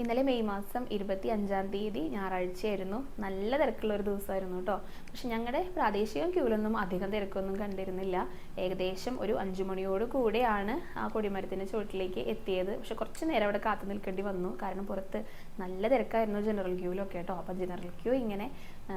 ഇന്നലെ മെയ് മാസം ഇരുപത്തി അഞ്ചാം തീയതി ഞായറാഴ്ചയായിരുന്നു. നല്ല തിരക്കുള്ള ഒരു ദിവസമായിരുന്നു കേട്ടോ. പക്ഷെ ഞങ്ങളുടെ പ്രാദേശിക ക്യൂലൊന്നും അധികം തിരക്കൊന്നും കണ്ടിരുന്നില്ല. ഏകദേശം ഒരു അഞ്ചു മണിയോട് കൂടെയാണ് ആ കൊടിമരത്തിന്റെ ചുവട്ടിലേക്ക് എത്തിയത്. പക്ഷെ കുറച്ച് നേരം അവിടെ കാത്തു നിൽക്കേണ്ടി വന്നു. കാരണം പുറത്ത് നല്ല തിരക്കായിരുന്നു ജനറൽ ക്യൂലൊക്കെ കേട്ടോ. അപ്പോൾ ജനറൽ ക്യൂ ഇങ്ങനെ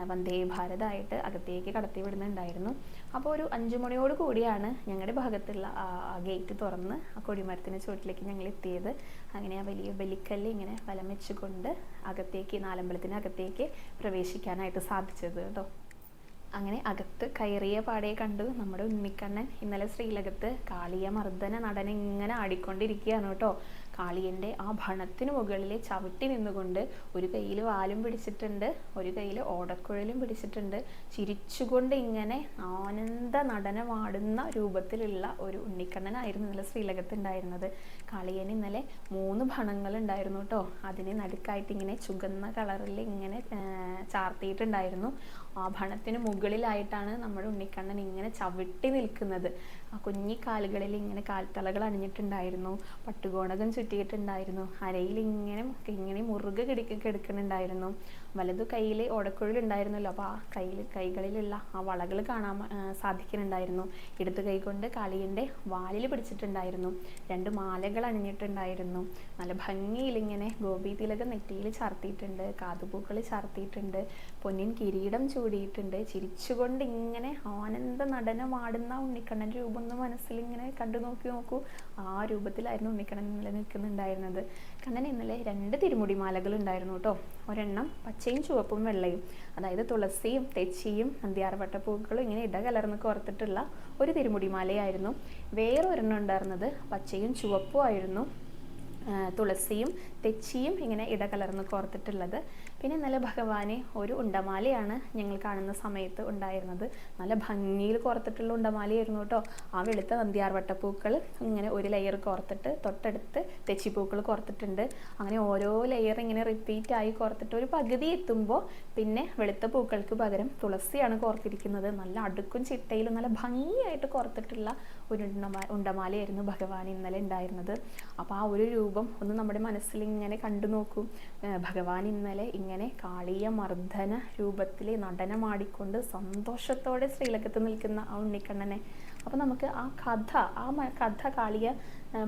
വന്ദേ ഭാരതായിട്ട് അകത്തേക്ക് കടത്തി വിടുന്നുണ്ടായിരുന്നു അപ്പോൾ ഒരു അഞ്ചു മണിയോട് കൂടിയാണ് ഞങ്ങളുടെ ഭാഗത്തുള്ള ആ ഗേറ്റ് തുറന്ന് ആ കൊടിമരത്തിന് ചുവട്ടിലേക്ക് ഞങ്ങൾ എത്തിയത്. അങ്ങനെ ആ വലിയ ബലിക്കല്ല് ഇങ്ങനെ വലം വെച്ചുകൊണ്ട് അകത്തേക്ക് നാലമ്പലത്തിന് അകത്തേക്ക് പ്രവേശിക്കാനായിട്ട് സാധിച്ചത് കേട്ടോ. അങ്ങനെ അകത്ത് കയറിയ പാടെ കണ്ടു നമ്മുടെ ഉണ്ണിക്കണ്ണൻ. ഇന്നലെ ശ്രീലകത്ത് കാളിയ മർദ്ദന നടൻ ഇങ്ങനെ ആടിക്കൊണ്ടിരിക്കുകയാണ് കേട്ടോ. കാളിയന്റെ ആ ഭണത്തിന് മുകളിൽ ചവിട്ടി നിന്നുകൊണ്ട് ഒരു കയ്യിൽ വാലും പിടിച്ചിട്ടുണ്ട് ഒരു കയ്യിൽ ഓടക്കുഴലും പിടിച്ചിട്ടുണ്ട്. ചിരിച്ചുകൊണ്ട് ഇങ്ങനെ ആനന്ദ നടനമാടുന്ന രൂപത്തിലുള്ള ഒരു ഉണ്ണിക്കണ്ണനായിരുന്നു ഇന്നലെ ശ്രീലകത്ത് ഉണ്ടായിരുന്നത് കാളിയന് ഇന്നലെ മൂന്ന് ഭണങ്ങൾ ഉണ്ടായിരുന്നു കേട്ടോ. അതിനെ നടുക്കായിട്ട് ഇങ്ങനെ ചുകന്ന കളറിൽ ഇങ്ങനെ ചാർത്തിയിട്ടുണ്ടായിരുന്നു. ആ ഭണത്തിന് മുകളിലായിട്ടാണ് നമ്മുടെ ഉണ്ണിക്കണ്ണൻ ഇങ്ങനെ ചവിട്ടി നിൽക്കുന്നത്. ആ കുഞ്ഞി കാലുകളിൽ ഇങ്ങനെ കാൽത്തളകൾ അണിഞ്ഞിട്ടുണ്ടായിരുന്നു. പട്ടുകോണകം ചുറ്റിയിട്ടുണ്ടായിരുന്നു. അരയിൽ ഇങ്ങനെ ഇങ്ങനെ മുറുകെ കിടക്ക കിടക്കുന്നുണ്ടായിരുന്നു. വലതു കയ്യിൽ ഓടക്കുഴൽ ഉണ്ടായിരുന്നല്ലോ. അപ്പോൾ ആ കയ്യിൽ കൈകളിലുള്ള ആ വളകൾ കാണാൻ സാധിക്കുന്നുണ്ടായിരുന്നു. ഇടത് കൈ കൊണ്ട് കാളിയന്റെ വാലിൽ പിടിച്ചിട്ടുണ്ടായിരുന്നു. രണ്ട് മാലകൾ അണിഞ്ഞിട്ടുണ്ടായിരുന്നു. നല്ല ഭംഗിയിൽ ഇങ്ങനെ ഗോപി തിലകം നെറ്റിയിൽ ചാർത്തിയിട്ടുണ്ട്. കാതുപൂക്കൾ ചാർത്തിയിട്ടുണ്ട്. പൊന്നിൻ കിരീടം ചൂടിയിട്ടുണ്ട്. ചിരിച്ചുകൊണ്ട് ഇങ്ങനെ ആനന്ദ നടനമാടുന്ന ഉണ്ണിക്കണ്ണന്റെ രൂപം ഒന്ന് മനസ്സിൽ ഇങ്ങനെ കണ്ടു നോക്കി നോക്കൂ. ആ രൂപത്തിലായിരുന്നു ഉണ്ണിക്കണ്ണൻ ഇന്നലെ നിൽക്കുന്നുണ്ടായിരുന്നത്. കണ്ണൻ ഇന്നലെ രണ്ട് തിരുമുടിമാലകൾ ഉണ്ടായിരുന്നു കേട്ടോ. ഒരെണ്ണം പച്ചയും ചുവപ്പും വെള്ളയും അതായത് തുളസിയും തെച്ചിയും നന്ദിയാർവട്ടപ്പൂക്കളും ഇങ്ങനെ ഇടകലർന്ന് കോർത്തിട്ടുള്ള ഒരു തിരുമുടിമാലയായിരുന്നു. വേറൊരെണ്ണം ഉണ്ടായിരുന്നത് പച്ചയും ചുവപ്പും ആയിരുന്നു. തുളസിയും തെച്ചിയും ഇങ്ങനെ ഇടകലർന്ന് കോർത്തിട്ടുള്ളത്. പിന്നെ നല്ല ഭഗവാനെ ഒരു ഉണ്ടമാലയാണ് ഞങ്ങൾ കാണുന്ന സമയത്ത് ഉണ്ടായിരുന്നത്. നല്ല ഭംഗിയിൽ കോർത്തിട്ടുള്ള ഉണ്ടമാലയായിരുന്നു കേട്ടോ. ആ വെളുത്ത നന്ദിയാർ വട്ടപ്പൂക്കൾ ഇങ്ങനെ ഒരു ലെയർ കോർത്തിട്ട് തൊട്ടടുത്ത് തെച്ചിപ്പൂക്കൾ കോർത്തിട്ടുണ്ട്. അങ്ങനെ ഓരോ ലെയർ ഇങ്ങനെ റിപ്പീറ്റ് ആയി കോർത്തിട്ട് ഒരു പകുതി എത്തുമ്പോൾ പിന്നെ വെളുത്ത പൂക്കൾക്ക് പകരം തുളസിയാണ് കോർത്തിരിക്കുന്നത്. നല്ല അടുക്കും ചിട്ടയിലും നല്ല ഭംഗിയായിട്ട് കോർത്തിട്ടുള്ള ഒരു ഉണ്ടമാലയായിരുന്നു ഭഗവാൻ ഇന്നലെ ഉണ്ടായിരുന്നത്. അപ്പോൾ ആ ഒരു രൂപം ഒന്ന് നമ്മുടെ മനസ്സിൽ ഇങ്ങനെ കണ്ടു നോക്കൂ. ഭഗവാൻ ഇന്നലെ ഇങ്ങനെ കാളിയ മർദ്ദന രൂപത്തിൽ നടനമാടിക്കൊണ്ട് സന്തോഷത്തോടെ ശ്രീലകത്ത് നിൽക്കുന്ന ആ ഉണ്ണിക്കണ്ണനെ. അപ്പോൾ നമുക്ക് ആ കഥ ആ കഥ കാളിയ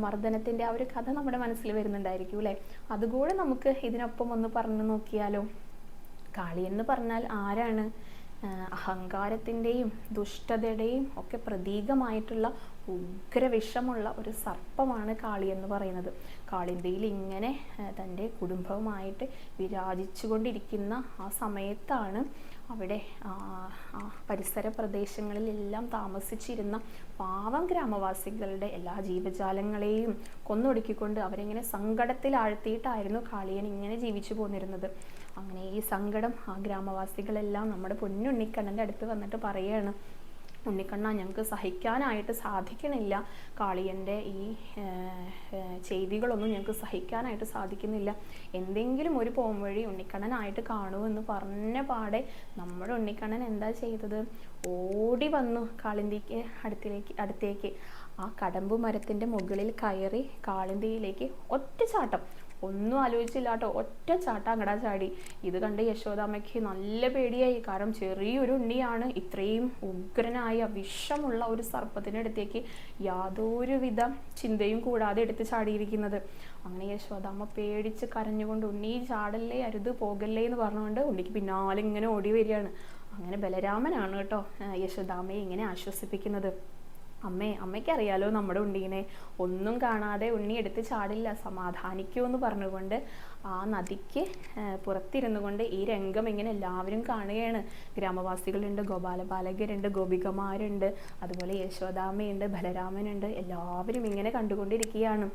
മർദ്ദനത്തിന്റെ ആ ഒരു കഥ നമ്മുടെ മനസ്സിൽ വരുന്നുണ്ടായിരിക്കും അല്ലേ? അതുകൂടെ നമുക്ക് ഇതിനൊപ്പം ഒന്ന് പറഞ്ഞു നോക്കിയാലോ? കാളി എന്ന് പറഞ്ഞാൽ ആരാണ്? അഹങ്കാരത്തിന്റെയും ദുഷ്ടതയുടെയും ഒക്കെ പ്രതീകമായിട്ടുള്ള ഉഗ്രവിഷമുള്ള ഒരു സർപ്പമാണ് കാളി എന്ന് പറയുന്നത്. കാളിന്തിയിൽ ഇങ്ങനെ തന്റെ കുടുംബവുമായിട്ട് വിരാജിച്ചു കൊണ്ടിരിക്കുന്ന ആ സമയത്താണ് അവിടെ പരിസര പ്രദേശങ്ങളിലെല്ലാം താമസിച്ചിരുന്ന പാവം ഗ്രാമവാസികളുടെ എല്ലാ ജീവജാലങ്ങളെയും കൊന്നൊടുക്കിക്കൊണ്ട് അവരെങ്ങനെ സങ്കടത്തിലാഴ്ത്തിയിട്ടായിരുന്നു കാളിയൻ ഇങ്ങനെ ജീവിച്ചു പോന്നിരുന്നത്. അങ്ങനെ ഈ സങ്കടം ആ ഗ്രാമവാസികളെല്ലാം നമ്മുടെ പൊന്നുണ്ണിക്കണ്ണന്റെ അടുത്ത് വന്നിട്ട് പറയുകയാണ് ഉണ്ണിക്കണ്ണ ഞങ്ങൾക്ക് സഹിക്കാനായിട്ട് സാധിക്കണില്ല. കാളിയന്റെ ഈ ചെയ്തികളൊന്നും ഞങ്ങൾക്ക് സഹിക്കാനായിട്ട് സാധിക്കുന്നില്ല. എന്തെങ്കിലും ഒരു പോം വഴി ഉണ്ണിക്കണ്ണനായിട്ട് കാണൂ എന്ന് പറഞ്ഞ പാടെ നമ്മുടെ ഉണ്ണിക്കണ്ണൻ എന്താ ചെയ്തത്? ഓടി വന്നു കാളിന്തിക്ക് അടുത്തിലേക്ക് അടുത്തേക്ക്. ആ കടമ്പ് മരത്തിന്റെ മുകളിൽ കയറി കാളിന്തിയിലേക്ക് ഒറ്റ ചാട്ടം ഒന്നും ആലോചിച്ചില്ല കേട്ടോ ഒറ്റ ചാട്ടം അങ്ങടാ ചാടി. ഇത് കണ്ട് യശോദാമ്മയ്ക്ക് നല്ല പേടിയായി. കാരണം ചെറിയൊരു ഉണ്ണിയാണ്. ഇത്രയും ഉഗ്രനായ വിഷമുള്ള ഒരു സർപ്പത്തിനടുത്തേക്ക് യാതൊരുവിധ ചിന്തയും കൂടാതെ എടുത്ത് ചാടിയിരിക്കുന്നത്. അങ്ങനെ യശോദാമ്മ പേടിച്ച് കരഞ്ഞുകൊണ്ട് ഉണ്ണി ചാടല്ലേ അരുത് പോകല്ലേ എന്ന് പറഞ്ഞുകൊണ്ട് ഉണ്ണിക്ക് പിന്നാലെ ഇങ്ങനെ ഓടി വരികയാണ്. അങ്ങനെ ബലരാമനാണ് കേട്ടോ യശോദാമയെ ഇങ്ങനെ ആശ്വസിപ്പിക്കുന്നത്. അമ്മേ അമ്മയ്ക്ക് അറിയാലോ നമ്മുടെ ഉണ്ണീനെ ഒന്നും കാണാതെ ഉണ്ണി എടുത്ത് ചാടില്ല. സമാധാനിക്കൂ എന്ന് പറഞ്ഞുകൊണ്ട് ആ നദിക്ക് പുറത്തിരുന്നു കൊണ്ട് ഈ രംഗം ഇങ്ങനെ എല്ലാവരും കാണുകയാണ്. ഗ്രാമവാസികളുണ്ട് ഗോപാലബാലകരുണ്ട് ഗോപികമാരുണ്ട് അതുപോലെ യശോദാമ്മയുണ്ട് ബലരാമനുണ്ട്. എല്ലാവരും ഇങ്ങനെ കണ്ടുകൊണ്ടിരിക്കുകയാണ്.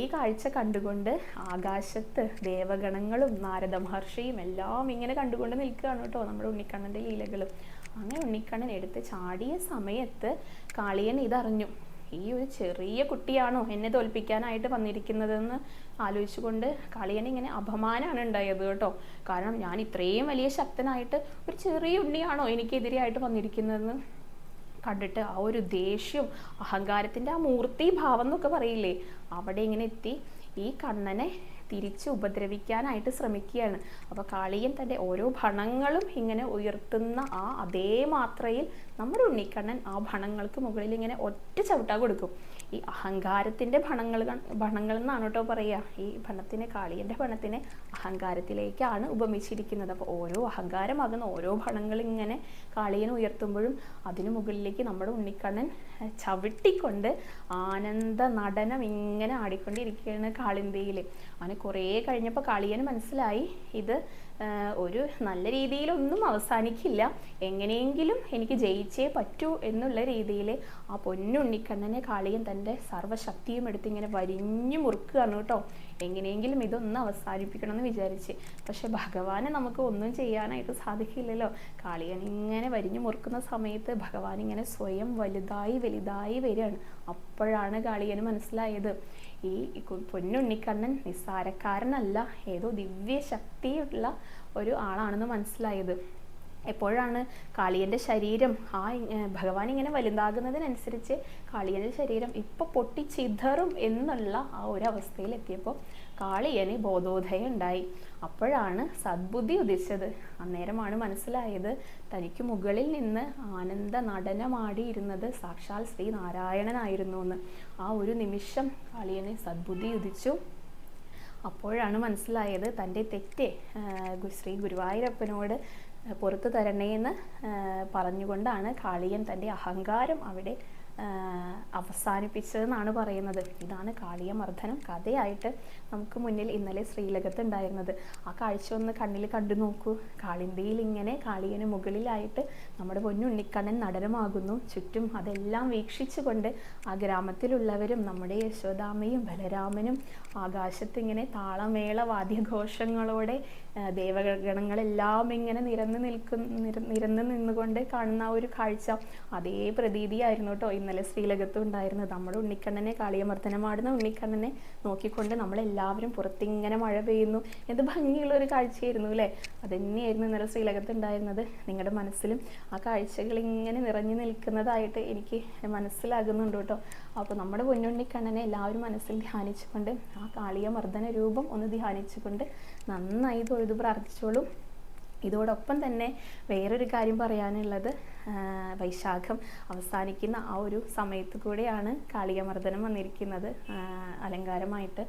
ഈ കാഴ്ച കണ്ടുകൊണ്ട് ആകാശത്ത് ദേവഗണങ്ങളും നാരദ മഹർഷിയും എല്ലാം ഇങ്ങനെ കണ്ടുകൊണ്ട് നിൽക്കുകയാണ് കേട്ടോ നമ്മുടെ ഉണ്ണിക്കണ്ണന്റെ ലീലകൾ അങ്ങനെ ഉണ്ണിക്കണ്ണൻ എടുത്ത് ചാടിയ സമയത്ത് കാളിയൻ ഇതറിഞ്ഞു ഈ ഒരു ചെറിയ കുട്ടിയാണോ എന്നെ തോൽപ്പിക്കാനായിട്ട് വന്നിരിക്കുന്നതെന്ന് ആലോചിച്ചുകൊണ്ട് കാളിയൻ ഇങ്ങനെ അപമാനമാണ് ഉണ്ടായത് കേട്ടോ. കാരണം ഞാൻ ഇത്രയും വലിയ ശക്തനായിട്ട് ഒരു ചെറിയ ഉണ്ണിയാണോ എനിക്കെതിരെയായിട്ട് വന്നിരിക്കുന്നതെന്ന് കണ്ടിട്ട് ആ ഒരു ദേഷ്യം അഹങ്കാരത്തിന്റെ ആ മൂർത്തി ഭാവം എന്നൊക്കെ പറയില്ലേ അവിടെ ഇങ്ങനെ എത്തി. ഈ കണ്ണനെ തിരിച്ച് ഉപദ്രവിക്കാനായിട്ട് ശ്രമിക്കുകയാണ്. അപ്പോൾ കാളിയൻ തന്റെ ഓരോ ഭണങ്ങളും ഇങ്ങനെ ഉയർത്തുന്ന ആ അതേ മാത്രയിൽ നമ്മുടെ ഉണ്ണിക്കണ്ണൻ ആ ഭണങ്ങൾക്ക് മുകളിൽ ഇങ്ങനെ ഒറ്റ ചവിട്ടാ കൊടുക്കും. ഈ അഹങ്കാരത്തിന്റെ ഭണങ്ങൾ ഭണങ്ങൾ എന്നാണ് കേട്ടോ പറയുക. ഈ ഭണത്തിനെ കാളിയന്റെ ഭണത്തിനെ അഹങ്കാരത്തിലേക്കാണ് ഉപമിച്ചിരിക്കുന്നത്. അപ്പോൾ ഓരോ അഹങ്കാരമാകുന്ന ഓരോ ഭണങ്ങൾ ഇങ്ങനെ കാളിയനെ ഉയർത്തുമ്പോഴും അതിനു മുകളിലേക്ക് നമ്മുടെ ഉണ്ണിക്കണ്ണൻ ചവിട്ടിക്കൊണ്ട് ആനന്ദ നടനം ഇങ്ങനെ ആടിക്കൊണ്ടിരിക്കുകയാണ് കാളിന്തിയിൽ അങ്ങനെ കുറേ കഴിഞ്ഞപ്പോൾ കാളിയന് മനസ്സിലായി ഇത് ഒരു നല്ല രീതിയിലൊന്നും അവസാനിക്കില്ല. എങ്ങനെയെങ്കിലും എനിക്ക് ജയിച്ചേ പറ്റൂ എന്നുള്ള രീതിയിൽ ആ പൊന്നുണ്ണിക്കണ്ണനെ കാളിയൻ തന്റെ സർവശക്തിയും എടുത്ത് ഇങ്ങനെ വരിഞ്ഞു മുറുക്കുകയാണ് കേട്ടോ. എങ്ങനെയെങ്കിലും ഇതൊന്ന് അവസാനിപ്പിക്കണം എന്ന് വിചാരിച്ച്. പക്ഷെ ഭഗവാനെ നമുക്ക് ഒന്നും ചെയ്യാനായിട്ട് സാധിക്കില്ലല്ലോ. കാളിയൻ ഇങ്ങനെ വരിഞ്ഞു മുറുക്കുന്ന സമയത്ത് ഭഗവാൻ ഇങ്ങനെ സ്വയം വലുതായി വലുതായി വരികയാണ്. അപ്പോഴാണ് കാളിയന് മനസ്സിലായത്. ഈ പൊന്നുണ്ണിക്കണ്ണൻ നിസ്സാരക്കാരനല്ല ഏതോ ദിവ്യ ശക്തിയുള്ള ഒരു ആളാണെന്ന് മനസ്സിലായത്. എപ്പോഴാണ് കാളിയന്റെ ശരീരം ആ ഭഗവാൻ ഇങ്ങനെ വലുതാകുന്നതിനനുസരിച്ച് കാളിയന്റെ ശരീരം ഇപ്പോൾ പൊട്ടിച്ചിതറും എന്നുള്ള ആ ഒരു അവസ്ഥയിൽ എത്തിയപ്പോൾ കാളിയന് ബോധോദയം ഉണ്ടായി അപ്പോഴാണ് സദ്ബുദ്ധി ഉദിച്ചത്. അന്നേരമാണ് മനസ്സിലായത് തനിക്ക് മുകളിൽ നിന്ന് ആനന്ദ നടനമാടിയിരുന്നത് സാക്ഷാൽ ശ്രീ നാരായണനായിരുന്നു എന്ന് ആ ഒരു നിമിഷം കാളിയനെ സദ്ബുദ്ധി ഉദിച്ചു. അപ്പോഴാണ് മനസ്സിലായത് തന്റെ തെറ്റ് ശ്രീ ഗുരുവായൂരപ്പനോട് പുറത്തു തരണേന്ന് പറഞ്ഞുകൊണ്ടാണ് കാളിയൻ തന്റെ അഹങ്കാരം അവിടെ അവസാനിപ്പിച്ചതെന്നാണ് പറയുന്നത്. ഇതാണ് കാളിയമർദ്ദനം കഥയായിട്ട് നമുക്ക് മുന്നിൽ ഇന്നലെ ശ്രീലകത്ത് ഉണ്ടായിരുന്നത് ആ കാഴ്ച ഒന്ന് കണ്ണിൽ കണ്ടു നോക്കൂ. കാളിന്തിയിൽ ഇങ്ങനെ കാളിയന് മുകളിലായിട്ട് നമ്മുടെ പൊന്നുണ്ണിക്കണ്ണൻ നടനമാകുന്നു. ചുറ്റും അതെല്ലാം വീക്ഷിച്ചുകൊണ്ട് ആ ഗ്രാമത്തിലുള്ളവരും നമ്മുടെ യശോദാമയും ബലരാമനും ആകാശത്തിങ്ങനെ താളമേള വാദ്യഘോഷങ്ങളോടെ ദേവഗണങ്ങളെല്ലാം ഇങ്ങനെ നിരന്ന് നിൽക്കുന്ന നിരന്ന് നിന്നുകൊണ്ട് കാണുന്ന ഒരു കാഴ്ച. അതേ പ്രതീതിയായിരുന്നു കേട്ടോ ഇന്നലെ ശ്രീലകത്ത് ഉണ്ടായിരുന്നത്. നമ്മുടെ ഉണ്ണിക്കണ്ണനെ കാളിയമർദ്ദനമാടുന്ന ഉണ്ണിക്കണ്ണനെ നോക്കിക്കൊണ്ട് നമ്മളെല്ലാവരും പുറത്തിങ്ങനെ മഴ പെയ്യുന്നു. എന്ത് ഭംഗിയുള്ള ഒരു കാഴ്ചയായിരുന്നു അല്ലേ തന്നെയായിരുന്നു ഇന്നലെ ശ്രീലകത്ത് ഉണ്ടായിരുന്നത്. നിങ്ങളുടെ മനസ്സിലും ആ കാഴ്ചകൾ ഇങ്ങനെ നിറഞ്ഞു നിൽക്കുന്നതായിട്ട് എനിക്ക് മനസ്സിലാകുന്നുണ്ട് കേട്ടോ അപ്പോൾ നമ്മുടെ പൊന്നുണ്ണിക്കണ്ണനെ എല്ലാവരും മനസ്സിൽ ധ്യാനിച്ചുകൊണ്ട് ആ കാളിയമർദ്ദന രൂപം ഒന്ന് ധ്യാനിച്ചുകൊണ്ട് നന്നായി തൊഴുത് പ്രാർത്ഥിച്ചോളൂ. ഇതോടൊപ്പം തന്നെ വേറൊരു കാര്യം പറയാനുള്ളത് വൈശാഖം അവസാനിക്കുന്ന ആ ഒരു സമയത്ത് കൂടെയാണ് കാളികമർദ്ദനം വന്നിരിക്കുന്നത്. അലങ്കാരമായിട്ട്.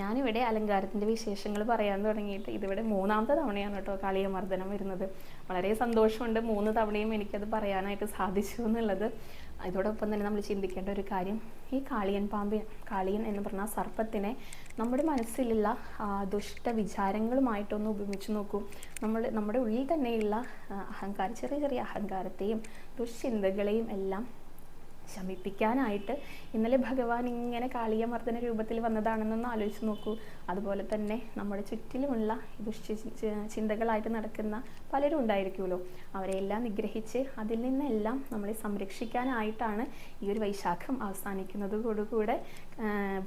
ഞാനിവിടെ അലങ്കാരത്തിന്റെ വിശേഷങ്ങൾ പറയാൻ തുടങ്ങിയിട്ട് ഇതിവിടെ മൂന്നാമത്തെ തവണയാണ് കേട്ടോ കാളികമർദ്ദനം വരുന്നത്. വളരെ സന്തോഷമുണ്ട് മൂന്ന് തവണയും എനിക്കത് പറയാനായിട്ട് സാധിച്ചു എന്നുള്ളത്. ഇതോടൊപ്പം തന്നെ നമ്മൾ ചിന്തിക്കേണ്ട ഒരു കാര്യം ഈ കാളിയൻ പാമ്പിൻ കാളിയൻ എന്ന് പറഞ്ഞ സർപ്പത്തിനെ നമ്മുടെ മനസ്സിലുള്ള ദുഷ്ട വിചാരങ്ങളുമായിട്ടൊന്ന് ഉപമിച്ച് നോക്കൂ. നമ്മൾ നമ്മുടെ ഉള്ളിൽ തന്നെയുള്ള അഹങ്കാരം ചെറിയ ചെറിയ അഹങ്കാരത്തെയും ദുശ്ചിന്തകളെയും എല്ലാം ശമിപ്പിക്കാനായിട്ട് ഇന്നലെ ഭഗവാൻ ഇങ്ങനെ കാളിയമർദ്ദന രൂപത്തിൽ വന്നതാണെന്നൊന്ന് ആലോചിച്ച് നോക്കൂ. അതുപോലെ തന്നെ നമ്മുടെ ചുറ്റിലുമുള്ള ദുഷ്ടി ചിന്തകളായിട്ട് നടക്കുന്ന പലരും ഉണ്ടായിരിക്കുമല്ലോ. അവരെല്ലാം നിഗ്രഹിച്ച് അതിൽ നിന്നെല്ലാം നമ്മളെ സംരക്ഷിക്കാനായിട്ടാണ് ഈ ഒരു വൈശാഖം അവസാനിക്കുന്നതോടുകൂടെ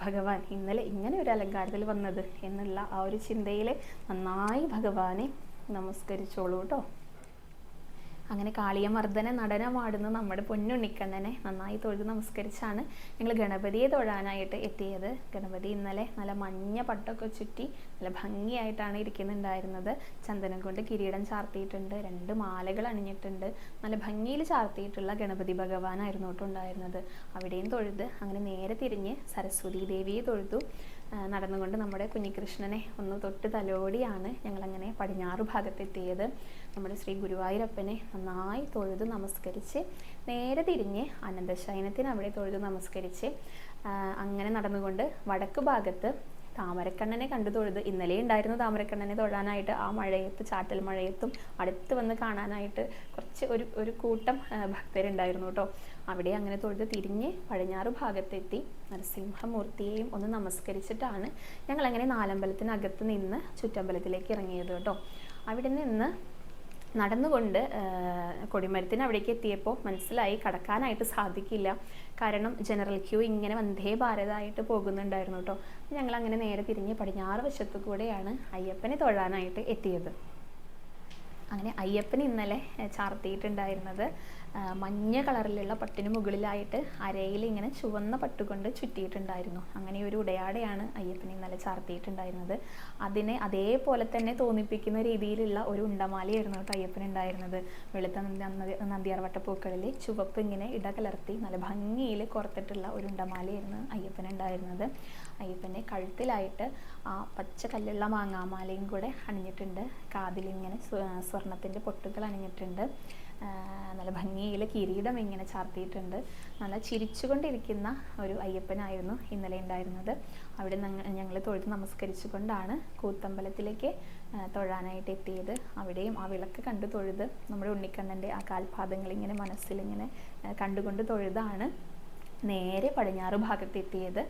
ഭഗവാൻ ഇന്നലെ ഇങ്ങനെ ഒരു അലങ്കാരത്തിൽ വന്നത് എന്നുള്ള ആ ഒരു ചിന്തയിൽ നന്നായി ഭഗവാനെ നമസ്കരിച്ചോളൂ കേട്ടോ. അങ്ങനെ കാളിയമർദ്ദന നടനമാടുന്ന നമ്മുടെ പൊന്നുണ്ണിക്കണ്ണനെ നന്നായി തൊഴുത് നമസ്കരിച്ചാണ് ഞങ്ങൾ ഗണപതിയെ തൊഴാനായിട്ട് എത്തിയത്. ഗണപതി ഇന്നലെ നല്ല മഞ്ഞ പട്ടൊക്കെ ചുറ്റി നല്ല ഭംഗിയായിട്ടാണ് ഇരിക്കുന്നുണ്ടായിരുന്നത്. ചന്ദനം കൊണ്ട് കിരീടം ചാർത്തിയിട്ടുണ്ട് രണ്ട് മാലകൾ അണിഞ്ഞിട്ടുണ്ട്. നല്ല ഭംഗിയിൽ ചാർത്തിയിട്ടുള്ള ഗണപതി ഭഗവാനായിരുന്നു കേട്ടോ ഉണ്ടായിരുന്നത്. അവിടെയും തൊഴുത് അങ്ങനെ നേരെ തിരിഞ്ഞ് സരസ്വതി ദേവിയെ തൊഴുതു. നടന്നുകൊണ്ട് നമ്മുടെ കുഞ്ഞികൃഷ്ണനെ ഒന്ന് തൊട്ട് തലോടിയാണ് ഞങ്ങളങ്ങനെ പടിഞ്ഞാറ് ഭാഗത്തെത്തിയത്. നമ്മുടെ ശ്രീ ഗുരുവായൂരപ്പനെ നന്നായി തൊഴുത് നമസ്കരിച്ച് നേരെ തിരിഞ്ഞ് അനന്തശയനത്തിന് അവിടെ തൊഴുത് നമസ്കരിച്ച് അങ്ങനെ നടന്നുകൊണ്ട് വടക്ക് ഭാഗത്ത് താമരക്കണ്ണനെ കണ്ടു തൊഴുത്. ഇന്നലെ ഉണ്ടായിരുന്നു താമരക്കണ്ണനെ തൊഴാനായിട്ട്. ആ മഴയത്ത് ചാറ്റൽ മഴയത്തും അടുത്ത് വന്ന് കാണാനായിട്ട് കുറച്ച് ഒരു ഒരു കൂട്ടം ഭക്തരുണ്ടായിരുന്നു കേട്ടോ. അവിടെ അങ്ങനെ തൊഴുത് തിരിഞ്ഞ് പടിഞ്ഞാറ് ഭാഗത്തെത്തി നരസിംഹമൂർത്തിയെയും ഒന്ന് നമസ്കരിച്ചിട്ടാണ് ഞങ്ങൾ അങ്ങനെ നാലമ്പലത്തിനകത്ത് നിന്ന് ചുറ്റമ്പലത്തിലേക്ക് ഇറങ്ങിയത് കേട്ടോ. അവിടെ നിന്ന് നടന്നുകൊണ്ട് കൊടിമരത്തിന് അവിടേക്ക് എത്തിയപ്പോൾ മനസ്സിലായി കടക്കാനായിട്ട് സാധിക്കില്ല. കാരണം ജനറൽ ക്യൂ ഇങ്ങനെ വന്ദേ ഭാരതമായിട്ട് പോകുന്നുണ്ടായിരുന്നു കേട്ടോ. ഞങ്ങൾ അങ്ങനെ നേരെ തിരിഞ്ഞ് പടിഞ്ഞാറ് വശത്തു കൂടെയാണ് അയ്യപ്പനെ തൊഴാനായിട്ട് എത്തിയത്. അങ്ങനെ അയ്യപ്പൻ ഇന്നലെ ചാർത്തിയിട്ടുണ്ടായിരുന്നത്. മഞ്ഞ കളറിലുള്ള പട്ടിന് മുകളിലായിട്ട് അരയിൽ ഇങ്ങനെ ചുവന്ന പട്ടുകൊണ്ട് ചുറ്റിയിട്ടുണ്ടായിരുന്നു. അങ്ങനെ ഒരു ഉടയാടയാണ് അയ്യപ്പനെ ഇന്നലെ ചാർത്തിയിട്ടുണ്ടായിരുന്നത്. അതിനെ അതേപോലെ തന്നെ തോന്നിപ്പിക്കുന്ന രീതിയിലുള്ള ഒരു ഉണ്ടമാലയായിരുന്നു കേട്ടോ അയ്യപ്പൻ ഉണ്ടായിരുന്നത്. വെളുത്ത നന്ദിയാർവട്ടപ്പൂക്കളിൽ നന്ദിയാർവട്ട പൂക്കളിൽ ചുവപ്പ് ഇങ്ങനെ ഇടകലർത്തി നല്ല ഭംഗിയിൽ കോർത്തിട്ടുള്ള ഒരു ഉണ്ടമാലയായിരുന്നു അയ്യപ്പൻ ഉണ്ടായിരുന്നത്. അയ്യപ്പന്റെ കഴുത്തിലായിട്ട് ആ പച്ച കല്ലുള്ള മാങ്ങാമാലയും കൂടെ അണിഞ്ഞിട്ടുണ്ട്. കാതിലിങ്ങനെ സ്വർണത്തിന്റെ പൊട്ടുകൾ അണിഞ്ഞിട്ടുണ്ട്. നല്ല ഭംഗിയിൽ കിരീടം ഇങ്ങനെ ചാർത്തിയിട്ടുണ്ട്. നല്ല ചിരിച്ചുകൊണ്ടിരിക്കുന്ന ഒരു അയ്യപ്പനായിരുന്നു ഇന്നലെ ഉണ്ടായിരുന്നത്. അവിടെ ഞങ്ങൾ തൊഴുത് നമസ്കരിച്ചുകൊണ്ടാണ് കൂത്തമ്പലത്തിലേക്ക് തൊഴാനായിട്ട് എത്തിയത്. അവിടെയും ആ വിളക്ക് കണ്ടു തൊഴുത് നമ്മുടെ ഉണ്ണിക്കണ്ണന്റെ ആ കാൽപാദങ്ങൾ ഇങ്ങനെ മനസ്സിലിങ്ങനെ കണ്ടുകൊണ്ട് തൊഴുതാണ് നേരെ പടിഞ്ഞാറ് ഭാഗത്ത് എത്തിയത്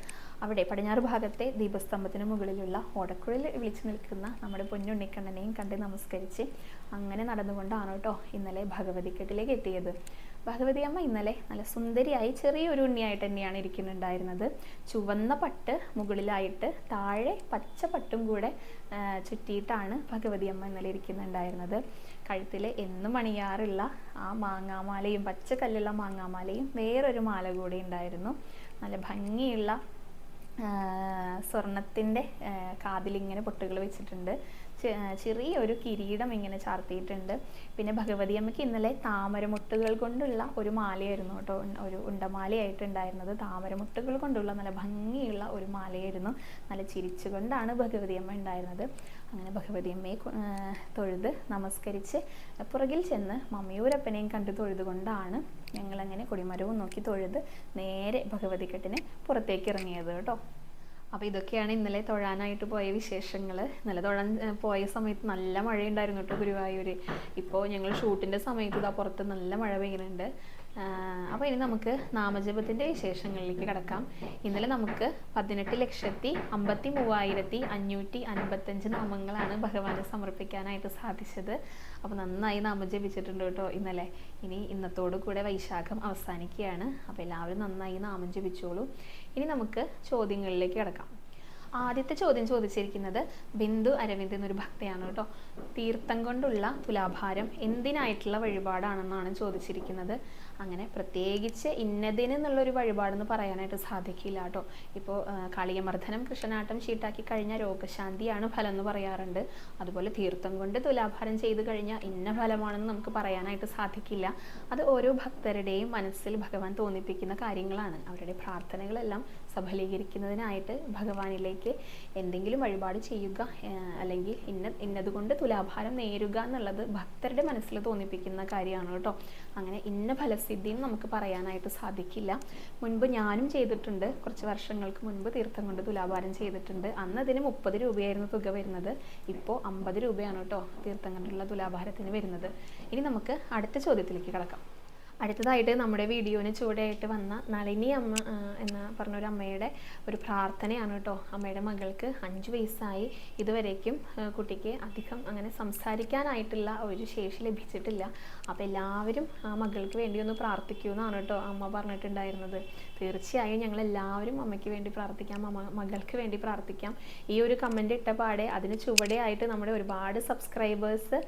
അവിടെ പടിഞ്ഞാറ് ഭാഗത്തെ ദീപസ്തംഭത്തിന് മുകളിലുള്ള ഓടക്കുഴൽ വിളിച്ചു നിൽക്കുന്ന നമ്മുടെ പൊന്നുണ്ണിക്കണ്ണനെയും കണ്ട് നമസ്കരിച്ച് അങ്ങനെ നടന്നുകൊണ്ടാണ് കേട്ടോ ഇന്നലെ ഭഗവതിക്കെട്ടിലേക്ക് എത്തിയത്. ഭഗവതി അമ്മ ഇന്നലെ നല്ല സുന്ദരിയായി ചെറിയൊരു ഉണ്ണിയായിട്ട് തന്നെയാണ് ഇരിക്കുന്നുണ്ടായിരുന്നത്. ചുവന്ന പട്ട് മുകളിലായിട്ട് താഴെ പച്ച പട്ടും കൂടെ ചുറ്റിയിട്ടാണ് ഭഗവതി അമ്മ ഇന്നലെ ഇരിക്കുന്നുണ്ടായിരുന്നത്. കഴുത്തിൽ എന്നും അണിയാറുള്ള ആ മാങ്ങാമാലയും പച്ചക്കല്ലുള്ള മാങ്ങാമാലയും വേറൊരു മാല കൂടി ഉണ്ടായിരുന്നു. നല്ല ഭംഗിയുള്ള സ്വർണത്തിന്റെ കാതിലിങ്ങനെ പൊട്ടുകൾ വെച്ചിട്ടുണ്ട്. ചെറിയൊരു കിരീടം ഇങ്ങനെ ചാർത്തിയിട്ടുണ്ട്. പിന്നെ ഭഗവതി അമ്മയ്ക്ക് ഇന്നലെ താമരമുട്ടുകൾ കൊണ്ടുള്ള ഒരു മാലയായിരുന്നു കേട്ടോ. ഒരു ഉണ്ടമാലയായിട്ടുണ്ടായിരുന്നത്. താമരമുട്ടുകൾ കൊണ്ടുള്ള നല്ല ഭംഗിയുള്ള ഒരു മാലയായിരുന്നു. നല്ല ചിരിച്ചുകൊണ്ടാണ് ഭഗവതി അമ്മ ഉണ്ടായിരുന്നത്. അങ്ങനെ ഭഗവതി അമ്മയെ തൊഴുത് നമസ്കരിച്ച് പുറകിൽ ചെന്ന് മമ്മിയൂരപ്പനെയും കണ്ട് തൊഴുതുകൊണ്ടാണ് ഞങ്ങളങ്ങനെ കൊടിമരവും നോക്കി തൊഴുത് നേരെ ഭഗവതിക്കെട്ടിന് പുറത്തേക്ക് ഇറങ്ങിയത് കേട്ടോ. അപ്പോൾ ഇതൊക്കെയാണ് ഇന്നലെ തൊഴാനായിട്ട് പോയ വിശേഷങ്ങൾ ഇന്നലെ തൊഴാൻ പോയ സമയത്ത് നല്ല മഴയുണ്ടായിരുന്നു കേട്ടോ ഗുരുവായൂർ ഇപ്പോൾ ഞങ്ങൾ ഷൂട്ടിന്റെ സമയത്ത് ഇതാ പുറത്ത് നല്ല മഴ പെയ്യുന്നുണ്ട്. അപ്പോൾ ഇനി നമുക്ക് നാമജപത്തിന്റെ വിശേഷങ്ങളിലേക്ക് കിടക്കാം. ഇന്നലെ നമുക്ക് പതിനെട്ട് ലക്ഷത്തി അമ്പത്തി മൂവായിരത്തി അഞ്ഞൂറ്റി അൻപത്തഞ്ച് നാമങ്ങളാണ് ഭഗവാനെ സമർപ്പിക്കാനായിട്ട് സാധിച്ചത്. അപ്പോൾ നന്നായി നാമജപിച്ചിട്ടുണ്ട് കേട്ടോ ഇന്നലെ. ഇനി ഇന്നത്തോടു കൂടെ വൈശാഖം അവസാനിക്കുകയാണ്. അപ്പോൾ എല്ലാവരും നന്നായി നാമം ജപിച്ചോളൂ. ഇനി നമുക്ക് ചോദ്യങ്ങളിലേക്ക് കിടക്കാം. ആദ്യത്തെ ചോദ്യം ചോദിച്ചിരിക്കുന്നത് ബിന്ദു അരവിന്ദ് എന്നൊരു ഭക്തയാണ് കേട്ടോ. തീർത്ഥം കൊണ്ടുള്ള തുലാഭാരം എന്തിനായിട്ടുള്ള വഴിപാടാണെന്നാണ് ചോദിച്ചിരിക്കുന്നത്. അങ്ങനെ പ്രത്യേകിച്ച് ഇന്നതിന് എന്നുള്ളൊരു വഴിപാടെന്ന് പറയാനായിട്ട് സാധിക്കില്ല കേട്ടോ. ഇപ്പോൾ കളിയമർദ്ദനം കൃഷ്ണനാട്ടം ചീട്ടാക്കി കഴിഞ്ഞാൽ രോഗശാന്തിയാണ് ഫലം എന്ന് പറയാറുണ്ട്. അതുപോലെ തീർത്ഥം കൊണ്ട് തുലാഭാരം ചെയ്തു കഴിഞ്ഞാൽ ഇന്ന ഫലമാണെന്ന് നമുക്ക് പറയാനായിട്ട് സാധിക്കില്ല. അത് ഓരോ ഭക്തരുടെയും മനസ്സിൽ ഭഗവാൻ തോന്നിപ്പിക്കുന്ന കാര്യങ്ങളാണ്. അവരുടെ പ്രാർത്ഥനകളെല്ലാം സഫലീകരിക്കുന്നതിനായിട്ട് ഭഗവാനിലേക്ക് എന്തെങ്കിലും വഴിപാട് ചെയ്യുക അല്ലെങ്കിൽ ഇന്ന ഇന്നതുകൊണ്ട് തുലാഭാരം നേരുക എന്നുള്ളത് ഭക്തരുടെ മനസ്സിൽ തോന്നിപ്പിക്കുന്ന കാര്യമാണ് കേട്ടോ. അങ്ങനെ ഇന്ന ഫലസിദ്ധിയും നമുക്ക് പറയാനായിട്ട് സാധിക്കില്ല. മുൻപ് ഞാനും ചെയ്തിട്ടുണ്ട്. കുറച്ച് വർഷങ്ങൾക്ക് മുൻപ് തീർത്ഥം കൊണ്ട് തുലാഭാരം ചെയ്തിട്ടുണ്ട്. അന്ന് അതിന് മുപ്പത് രൂപയായിരുന്നു തുക വരുന്നത്. ഇപ്പോൾ അമ്പത് രൂപയാണ് കേട്ടോ തീർത്ഥം കൊണ്ടുള്ള തുലാഭാരത്തിന് വരുന്നത്. ഇനി നമുക്ക് അടുത്ത ചോദ്യത്തിലേക്ക് കിടക്കാം. അടുത്തതായിട്ട് നമ്മുടെ വീഡിയോന് ചൂടായിട്ട് വന്ന നളിനി അമ്മ എന്ന പറഞ്ഞൊരു അമ്മയുടെ ഒരു പ്രാർത്ഥനയാണ് കേട്ടോ. അമ്മയുടെ മകൾക്ക് അഞ്ച് വയസ്സായി. ഇതുവരേക്കും കുട്ടിക്ക് അധികം അങ്ങനെ സംസാരിക്കാനായിട്ടുള്ള ഒരു ശേഷി ലഭിച്ചിട്ടില്ല. അപ്പോൾ എല്ലാവരും ആ മകൾക്ക് വേണ്ടി ഒന്ന് പ്രാർത്ഥിക്കൂ എന്നാണ് കേട്ടോ അമ്മ പറഞ്ഞിട്ടുണ്ടായിരുന്നത്. തീർച്ചയായും ഞങ്ങൾ എല്ലാവരും അമ്മയ്ക്ക് വേണ്ടി പ്രാർത്ഥിക്കാം. മകൾക്ക് വേണ്ടി പ്രാർത്ഥിക്കാം. ഈ ഒരു കമന്റ് ഇട്ട പാടെ അതിന് ചുവടെയായിട്ട് നമ്മുടെ ഒരുപാട് സബ്സ്ക്രൈബേഴ്സ്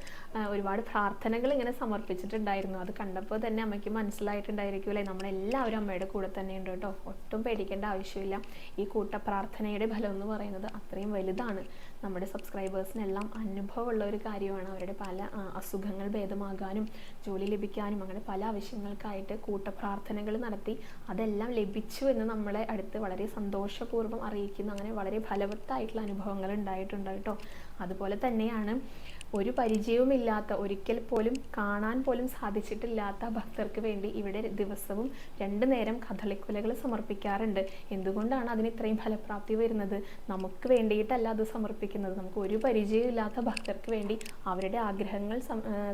ഒരുപാട് പ്രാർത്ഥനകൾ ഇങ്ങനെ സമർപ്പിച്ചിട്ടുണ്ടായിരുന്നു. അത് കണ്ടപ്പോൾ തന്നെ അമ്മയ്ക്ക് മനസ്സിലായിട്ടുണ്ടായിരിക്കുമല്ലേ? നമ്മളെല്ലാവരും അമ്മയുടെ കൂടെ തന്നെയുണ്ട് കേട്ടോ. ഒട്ടും പേടിക്കേണ്ട ആവശ്യമില്ല. ഈ കൂട്ട പ്രാർത്ഥനയുടെ ഫലം എന്ന് പറയുന്നത് അത്രയും വലുതാണ്. നമ്മുടെ സബ്സ്ക്രൈബേഴ്സിനെല്ലാം അനുഭവമുള്ള ഒരു കാര്യമാണ്. അവരുടെ പല അസുഖങ്ങൾ ഭേദമാകാനും ജോലി ലഭിക്കാനും അങ്ങനെ പല ആവശ്യങ്ങൾക്കായിട്ട് കൂട്ടപ്രാർത്ഥനകൾ നടത്തി അതെല്ലാം ലഭിച്ചു എന്ന് നമ്മളെ അടുത്ത് വളരെ സന്തോഷപൂർവം അറിയിക്കുന്നു. അങ്ങനെ വളരെ ഫലവത്തായിട്ടുള്ള അനുഭവങ്ങൾ ഉണ്ടായിട്ടുണ്ട് കേട്ടോ. അതുപോലെ തന്നെയാണ് ഒരു പരിചയവുമില്ലാത്ത ഒരിക്കൽ പോലും കാണാൻ പോലും സാധിച്ചിട്ടില്ലാത്ത ഭക്തർക്ക് വേണ്ടി ഇവിടെ ദിവസവും രണ്ട് നേരം കഥളിക്കുലകൾ സമർപ്പിക്കാറുണ്ട്. എന്തുകൊണ്ടാണ് അതിന് ഇത്രയും ഫലപ്രാപ്തി വരുന്നത്? നമുക്ക് വേണ്ടിയിട്ടല്ല അത് സമർപ്പിക്കുന്നത്. നമുക്ക് ഒരു പരിചയമില്ലാത്ത ഭക്തർക്ക് വേണ്ടി അവരുടെ ആഗ്രഹങ്ങൾ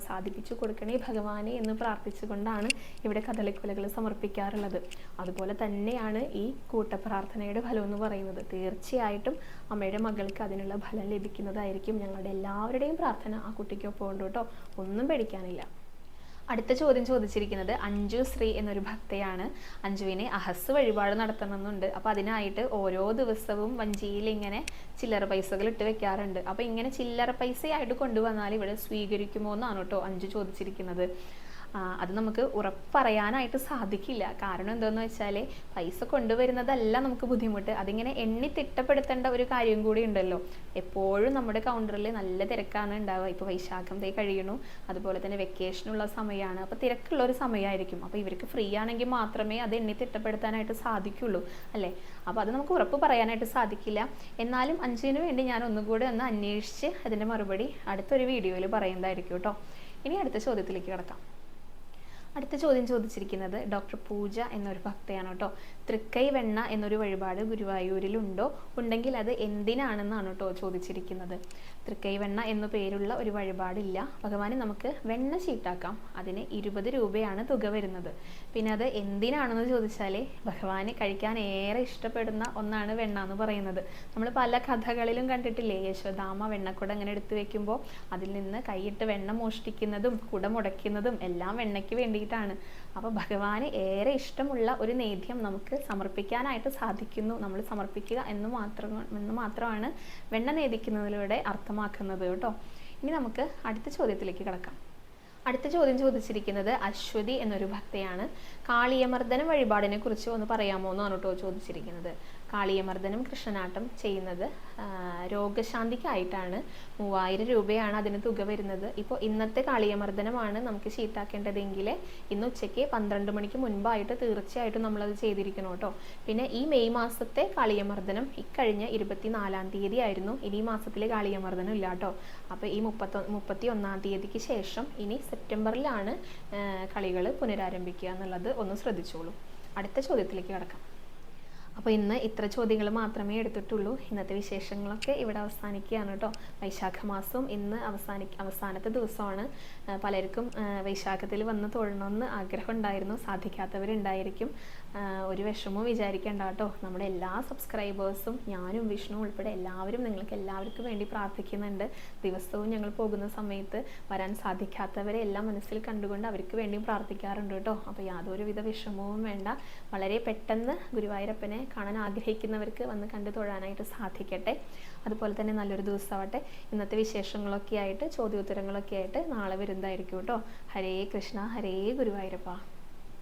സാധിപ്പിച്ചു കൊടുക്കണേ ഭഗവാനെ എന്ന് പ്രാർത്ഥിച്ചുകൊണ്ടാണ് ഇവിടെ കഥളിക്കുലകൾ സമർപ്പിക്കാറുള്ളത്. അതുപോലെ തന്നെയാണ് ഈ കൂട്ടപ്രാർത്ഥനയുടെ ഫലം എന്ന് പറയുന്നത്. തീർച്ചയായിട്ടും അമ്മയുടെ മകൾക്ക് അതിനുള്ള ഫലം ലഭിക്കുന്നതായിരിക്കും ഞങ്ങളുടെ എല്ലാവരുടെയും പ്രാർത്ഥന ആ കുട്ടിക്കൊപ്പം ഉണ്ട് കേട്ടോ. ഒന്നും പേടിക്കാനില്ല. അടുത്ത ചോദ്യം ചോദിച്ചിരിക്കുന്നത് അഞ്ജു ശ്രീ എന്നൊരു ഭക്തയാണ്. അഞ്ജുവിനെ അഹസ് വഴിപാട് നടത്തണമെന്നുണ്ട്. അപ്പോൾ അതിനായിട്ട് ഓരോ ദിവസവും വഞ്ചിയിൽ ഇങ്ങനെ ചില്ലറ പൈസകൾ ഇട്ട് വെക്കാറുണ്ട്. അപ്പോൾ ഇങ്ങനെ ചില്ലറ പൈസയായിട്ട് കൊണ്ടുവന്നാൽ ഇവിടെ സ്വീകരിക്കുമോ എന്നാണ് കേട്ടോ അഞ്ജു ചോദിച്ചിരിക്കുന്നത്. അത് നമുക്ക് ഉറപ്പറയാനായിട്ട് സാധിക്കില്ല. കാരണം എന്താണെന്ന് വെച്ചാൽ പൈസ കൊണ്ടുവരുന്നതല്ല നമുക്ക് ബുദ്ധിമുട്ട്. അതിങ്ങനെ എണ്ണി തിട്ടപ്പെടുത്തേണ്ട ഒരു കാര്യം കൂടി ഉണ്ടല്ലോ. എപ്പോഴും നമ്മുടെ കൗണ്ടറിൽ നല്ല തിരക്കാണ് ഉണ്ടാവുക. ഇപ്പോൾ വൈശാഖം തേ കഴിയണു അതുപോലെ തന്നെ വെക്കേഷനുള്ള സമയമാണ് അപ്പോൾ തിരക്കുള്ള ഒരു സമയമായിരിക്കും അപ്പോൾ ഇവർക്ക് ഫ്രീ ആണെങ്കിൽ മാത്രമേ അത് എണ്ണി തിട്ടപ്പെടുത്താനായിട്ട് സാധിക്കുള്ളൂ. അല്ലേ? അപ്പോൾ അത് നമുക്ക് ഉറപ്പ് പറയാനായിട്ട് സാധിക്കില്ല. എന്നാലും അഞ്ചിന് വേണ്ടി ഞാൻ ഒന്നുകൂടെ ഒന്ന് അന്വേഷിച്ച് അതിന്റെ മറുപടി അടുത്തൊരു വീഡിയോയിൽ പറയുന്നതായിരിക്കും കേട്ടോ. ഇനി അടുത്ത ചോദ്യത്തിലേക്ക് കിടക്കാം. അടുത്ത ചോദ്യം ചോദിച്ചിരിക്കുന്നത് ഡോക്ടർ പൂജ എന്നൊരു ഭക്തയാണ് കേട്ടോ. തൃക്കൈ വെണ്ണ എന്നൊരു വഴിപാട് ഗുരുവായൂരിലുണ്ടോ? ഉണ്ടെങ്കിൽ അത് എന്തിനാണെന്നാണ് കേട്ടോ ചോദിച്ചിരിക്കുന്നത്. തൃക്കൈ വെണ്ണ എന്നു പേരുള്ള ഒരു വഴിപാടില്ല. ഭഗവാന് നമുക്ക് വെണ്ണ ചീട്ടാക്കാം. അതിന് ഇരുപത് രൂപയാണ് തുക വരുന്നത്. പിന്നെ അത് എന്തിനാണെന്ന് ചോദിച്ചാൽ ഭഗവാന് കഴിക്കാൻ ഏറെ ഇഷ്ടപ്പെടുന്ന ഒന്നാണ് വെണ്ണ എന്ന് പറയുന്നത്. നമ്മൾ പല കഥകളിലും കണ്ടിട്ടില്ലേ യശോദാമ വെണ്ണക്കുട അങ്ങനെ എടുത്തു വെക്കുമ്പോൾ അതിൽ നിന്ന് കൈയിട്ട് വെണ്ണ മോഷ്ടിക്കുന്നതും കുട മുടക്കുന്നതും എല്ലാം വെണ്ണയ്ക്ക് വേണ്ടിയിട്ടാണ്. അപ്പോൾ ഭഗവാന് ഏറെ ഇഷ്ടമുള്ള ഒരു നേദ്യം നമുക്ക് സമർപ്പിക്കാനായിട്ട് സാധിക്കുന്നു. നമ്മൾ സമർപ്പിക്കുക എന്ന് മാത്രം എന്ന് മാത്രമാണ് വെണ്ണ നേദിക്കുന്നതിലൂടെ അർത്ഥമാക്കുന്നത് കേട്ടോ. ഇനി നമുക്ക് അടുത്ത ചോദ്യത്തിലേക്ക് കിടക്കാം. അടുത്ത ചോദ്യം ചോദിച്ചിരിക്കുന്നത് അശ്വതി എന്നൊരു ഭക്തയാണ്. കാളിയമർദ്ദന വഴിപാടിനെ കുറിച്ച് ഒന്ന് പറയാമോ എന്നാണ് കേട്ടോ ചോദിച്ചിരിക്കുന്നത്. കാളിയമർദ്ദനം കൃഷ്ണനാട്ടം ചെയ്യുന്നത് രോഗശാന്തിക്കായിട്ടാണ്. മൂവായിരം രൂപയാണ് അതിന് തുക വരുന്നത്. ഇപ്പോൾ ഇന്നത്തെ കാളിയമർദ്ദനമാണ് നമുക്ക് ചീത്താക്കേണ്ടതെങ്കിൽ ഇന്ന് ഉച്ചയ്ക്ക് പന്ത്രണ്ട് മണിക്ക് മുൻപായിട്ട് തീർച്ചയായിട്ടും നമ്മളത് ചെയ്തിരിക്കണം കേട്ടോ. പിന്നെ ഈ മെയ് മാസത്തെ കാളിയമർദ്ദനം ഇക്കഴിഞ്ഞ ഇരുപത്തിനാലാം തീയതി ആയിരുന്നു ഇനി ഈ മാസത്തിലെ കാളിയമർദ്ദനം ഇല്ല കേട്ടോ. അപ്പോൾ ഈ മുപ്പത്തൊ മുപ്പത്തി ഒന്നാം തീയതിക്ക് ശേഷം ഇനി സെപ്റ്റംബറിലാണ് കളികൾ പുനരാരംഭിക്കുക എന്നുള്ളത് ഒന്ന് ശ്രദ്ധിച്ചോളൂ. അടുത്ത ചോദ്യത്തിലേക്ക് കിടക്കാം. അപ്പോൾ ഇന്ന് ഇത്ര ചോദ്യങ്ങൾ മാത്രമേ എടുത്തിട്ടുള്ളൂ. ഇന്നത്തെ വിശേഷങ്ങളൊക്കെ ഇവിടെ അവസാനിക്കുകയാണ് കേട്ടോ. വൈശാഖ മാസവും ഇന്ന് അവസാനി അവസാനത്തെ ദിവസമാണ്. പലർക്കും വൈശാഖത്തിൽ വന്ന് തൊഴണമെന്ന് ആഗ്രഹം ഉണ്ടായിരുന്നു സാധിക്കാത്തവരുണ്ടായിരിക്കും ഒരു വിഷമവും വിചാരിക്കേണ്ട കേട്ടോ. നമ്മുടെ എല്ലാ സബ്സ്ക്രൈബേഴ്സും ഞാനും വിഷ്ണു ഉൾപ്പെടെ എല്ലാവരും നിങ്ങൾക്ക് എല്ലാവർക്കും വേണ്ടി പ്രാർത്ഥിക്കുന്നുണ്ട്. ദിവസവും ഞങ്ങൾ പോകുന്ന സമയത്ത് വരാൻ സാധിക്കാത്തവരെ എല്ലാം മനസ്സിൽ കണ്ടുകൊണ്ട് അവർക്ക് വേണ്ടിയും പ്രാർത്ഥിക്കാറുണ്ട് കേട്ടോ. അപ്പോൾ യാതൊരുവിധ വിഷമവും വേണ്ട. വളരെ പെട്ടെന്ന് ഗുരുവായൂരപ്പനെ കാണാൻ ആഗ്രഹിക്കുന്നവർക്ക് വന്ന് കണ്ടു തൊഴാനായിട്ട് സാധിക്കട്ടെ. അതുപോലെ തന്നെ നല്ലൊരു ദിവസമാവട്ടെ. ഇന്നത്തെ വിശേഷങ്ങളൊക്കെ ആയിട്ട് ചോദ്യോത്തരങ്ങളൊക്കെ ആയിട്ട് നാളെ വരുന്നതായിരിക്കും കേട്ടോ. ഹരേ കൃഷ്ണ ഹരേ ഗുരുവായൂരപ്പ.